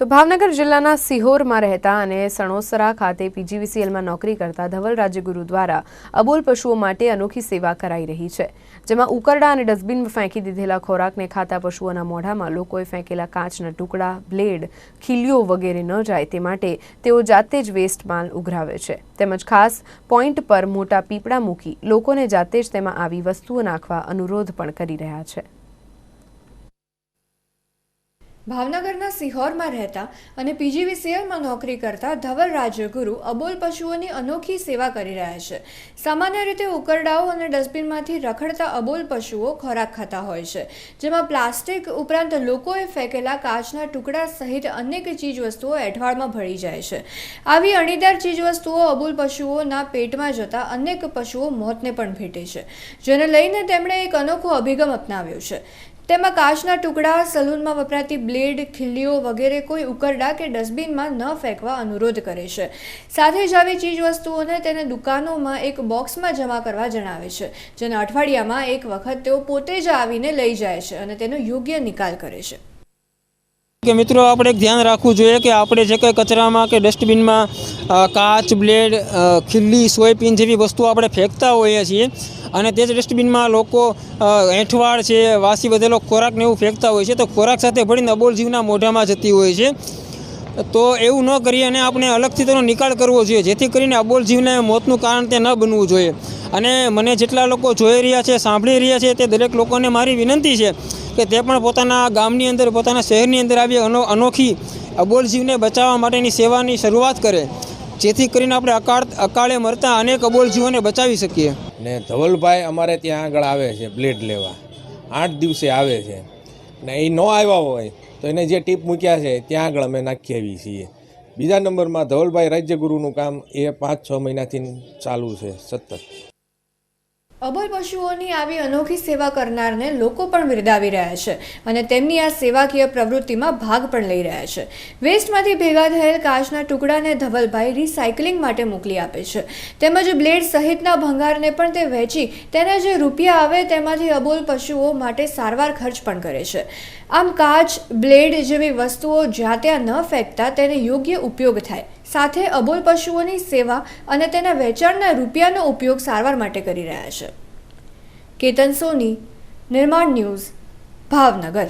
તો ભાવનગર જિલ્લાના સિહોરમાં રહેતા અને સણોસરા ખાતે પીજીવીસીએલમાં નોકરી કરતા ધવલ રાજ્યગુરુ દ્વારા અબોલ પશુઓ માટે અનોખી સેવા કરાઈ રહી છે, જેમાં ઉકરડા અને ડસ્ટબિનમાં ફેંકી દીધેલા ખોરાકને ખાતા પશુઓના મોઢામાં લોકોએ ફેંકેલા કાચના ટુકડા, બ્લેડ, ખીલીઓ વગેરે ન જાય તે માટે તેઓ જાતે જ વેસ્ટ માલ ઉઘરાવે છે. તેમજ ખાસ પોઈન્ટ પર મોટા પીપળા મૂકી લોકોને જાતે જ તેમાં આવી વસ્તુઓ નાખવા અનુરોધ પણ કરી રહ્યા છે. ભાવનગરના સિહોરમાં રહેતા અને પીજીવીસીએલમાં નોકરી કરતા ધવલ રાજ્યગુરુ અબોલ પશુઓની અનોખી સેવા કરી રહ્યા છે. સામાન્ય રીતે ઉકરડાઓ અને ડસ્ટબિનમાંથી રખડતા અબોલ પશુઓ ખોરાક ખાતા હોય છે, જેમાં પ્લાસ્ટિક ઉપરાંત લોકોએ ફેંકેલા કાચના ટુકડા સહિત અનેક ચીજવસ્તુઓ એઠવાડમાં ભળી જાય છે. આવી અણીદાર ચીજવસ્તુઓ અબોલ પશુઓના પેટમાં જતા અનેક પશુઓ મોતને પણ ભેટે છે, જેને લઈને તેમણે એક અનોખો અભિગમ અપનાવ્યો છે. તેમાં કાચના ટુકડા, સલૂનમાં વપરાતી બ્લેડ, ખીલ્લીઓ વગેરે કોઈ ઉકરડા કે ડસ્ટબિનમાં ન ફેંકવા અનુરોધ કરે છે. સાથે જ આવી ચીજવસ્તુઓને તેને દુકાનોમાં એક બોક્સમાં જમા કરવા જણાવે છે, જેને અઠવાડિયામાં એક વખત તેઓ પોતે જ આવીને લઈ જાય છે અને તેનો યોગ્ય નિકાલ કરે છે. કે મિત્રો આપણે ધ્યાન રાખવું જોઈએ કે આપણે જે કંઈ કચરામાં કે ડસ્ટબિનમાં કાચ, બ્લેડ ખીલ્લી, સોયપીન જેવી વસ્તુઓ આપણે ફેંકતા હોઈએ છીએ અને તે જ ડસ્ટબિનમાં લોકો એંઠવાડ છે, વાસી વધેલો ખોરાકને એવું ફેંકતા હોય છે, તો ખોરાક સાથે ભળીને અબોલ જીવના મોઢામાં જતી હોય છે. તો એવું ન કરીએ અને આપણે અલગથી તેનો નિકાલ કરવો જોઈએ, જેથી કરીને અબોલ જીવને મોતનું કારણ તે ન બનવું જોઈએ. અને મને જેટલા લોકો જોઈ રહ્યા છે, સાંભળી રહ્યા છે, તે દરેક લોકોને મારી વિનંતી છે કે તે પણ પોતાના ગામની અંદર, પોતાના શહેરની અંદર આવી અનો, અનોખી અબોલ જીવને બચાવવા માટેની સેવાની શરૂઆત કરે, જેથી કરીને આપણે અકાળ, અકાળે મરતા અનેક અબોલ જીવોને બચાવી શકીએ. ને ધવલભાઈ અમારે ત્યાં આગળ આવે છે, બ્લેડ લેવા. આઠ દિવસે આવે છે. ને એ ન આવ્યા હોય, તો એને જે ટીપ મૂક્યા છે, ત્યાં આગળ અમે નાખી આવીએ છીએ. બીજા નંબરમાં ધવલભાઈ રાજ્યગુરુનું કામ એ પાંચ છ મહિનાથી ચાલુ છે, સતત. અબોલ પશુઓની આવી અનોખી સેવા કરનારને લોકો પણ બિરદાવી રહ્યા છે અને તેમની આ સેવાકીય પ્રવૃત્તિમાં ભાગ પણ લઈ રહ્યા છે. વેસ્ટમાંથી ભેગા થયેલ કાચના ટુકડાને ધવલભાઈ રિસાયકલિંગ માટે મોકલી આપે છે. તેમજ બ્લેડ સહિતના ભંગારને પણ તે વહેંચી તેના જે રૂપિયા આવે તેમાંથી અબોલ પશુઓ માટે સારવાર ખર્ચ પણ કરે છે. આમ કાચ, બ્લેડ જેવી વસ્તુઓ જ્યાં ત્યાં ન ફેંકતા તેને યોગ્ય ઉપયોગ થાય. સાથે અબોલ પશુઓની સેવા અને તેના વેચાણના રૂપિયાનો ઉપયોગ સારવાર માટે કરી રહ્યા છે. કેતન સોની, નિર્માણ ન્યૂઝ, ભાવનગર.